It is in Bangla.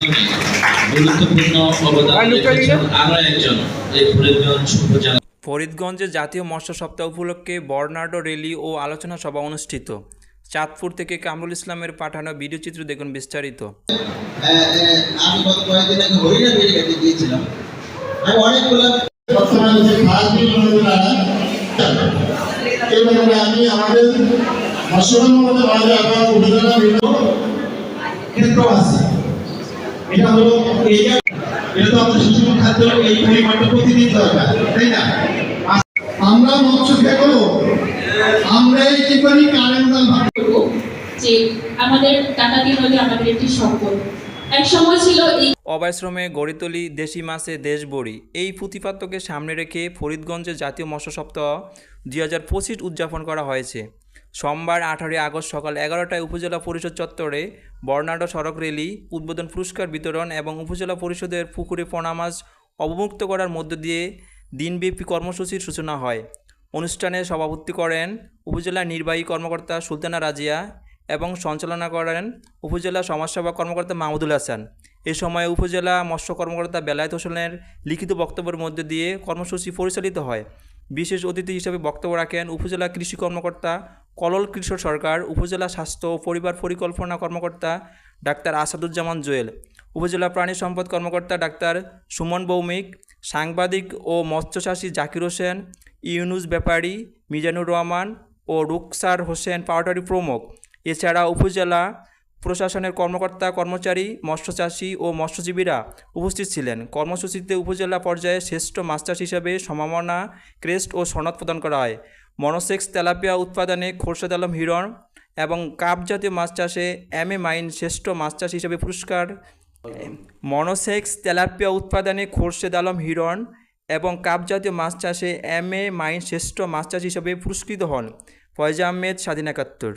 গুরুত্বপূর্ণ অবদান রেখেছেন একজন এই ফরিদগঞ্জ উপজেলা ফরিদগঞ্জে জাতীয় মৎস্য সপ্তাহ উপলক্ষে বর্নার্ডো র্যালি ও আলোচনা সভা অনুষ্ঠিত। চাঁদপুর থেকে কামরুল ইসলামের পাঠানো ভিডিও চিত্র দেখুন বিস্তারিত। আহ, আহ, আমি গত কয়েকদিন আগে হরিণা বেড়ে গিয়েছিলাম। আমি অনেকগুলো বর্তমানে যে খাসগুলো নদীরা এই ব্যাপারে আমি আমাদের মৎস্যকর্ম মধ্যে বাজার এবং উপজেলা বিভিন্ন ক্ষেত্র আছে। এটা হলো এইটা এটা তো আমাদের শিশু খাদ্য এই পরিমাণটা প্রতিদিন দরকার তাই না? আমরা মৎস্য খেকো আমরা এই কি কারেন্ট জাল ভাগ যে আমাদের ডাকাতি নদী আমাদের একটি সম্পদ। এক সময় ছিল এই অবায়শ্রমে গড়ে তোলি দেশি মাছে দেশ বড়ি এই প্রতিপাদ্যকে সামনে রেখে ফরিদগঞ্জে জাতীয় মৎস্য সপ্তাহ দুই হাজার পঁচিশ উদযাপন করা হয়েছে। সোমবার আঠারোই আগস্ট সকাল এগারোটায় উপজেলা পরিষদ চত্বরে বর্ণাঢ্য সড়ক র্যালি, উদ্বোধন পুরস্কার বিতরণ এবং উপজেলা পরিষদের পুকুরে পোনা মাছ অবমুক্ত করার মধ্য দিয়ে দিনব্যাপী কর্মসূচির সূচনা হয়। অনুষ্ঠানে সভাপতি করেন উপজেলা নির্বাহী কর্মকর্তা সুলতানা রাজিয়া এবং সঞ্চালনা করেন উপজেলা সমাজসেবা কর্মকর্তা মাহমুদুল হাসান। এ সময় উপজেলা মৎস্য কর্মকর্তা বেলায়েত হোসেনের লিখিত বক্তব্যের মধ্য দিয়ে কর্মসূচি পরিচালিত হয়। বিশেষ অতিথি হিসেবে বক্তব্য রাখেন উপজেলা কৃষি কর্মকর্তা কলল কৃষক সরকার, উপজেলা স্বাস্থ্য ও পরিবার পরিকল্পনা কর্মকর্তা ডাক্তার আসাদুজ্জামান জোয়েল, উপজেলা প্রাণী সম্পদ কর্মকর্তা ডাক্তার সুমন ভৌমিক, সাংবাদিক ও মৎস্যচাষী জাকির হোসেন, ইউনুস ব্যাপারী মিজানুর রহমান ও রুকসার হোসেন পাওয়াটারি প্রমুখ। এছাড়া উপজেলা প্রশাসনের কর্মকর্তা, কর্মচারী, মৎস্যচাষী ও মৎস্যজীবীরা উপস্থিত ছিলেন। কর্মসূচিতে উপজেলা পর্যায়ে শ্রেষ্ঠ মাস্টার্স হিসেবে সম্মাননা, ক্রেস্ট ও সনদ প্রদান করা হয়। মনোসেক্স তেলাপিয়া উৎপাদনে খোরশেদ আলম হিরণ এবং কাপ জাতীয় মাছ চাষে এম এ মাইন শ্রেষ্ঠ মাছ চাষ হিসেবে পুরস্কার। মনোসেক্স তেলাপিয়া উৎপাদনে খোরশেদ আলম হিরণ এবং কাপ জাতীয় মাছ চাষে এম এ মাইন শ্রেষ্ঠ মাছ চাষ হিসেবে পুরস্কৃত হন। ফয়জা আহমেদ, স্বাধীন একাত্তর।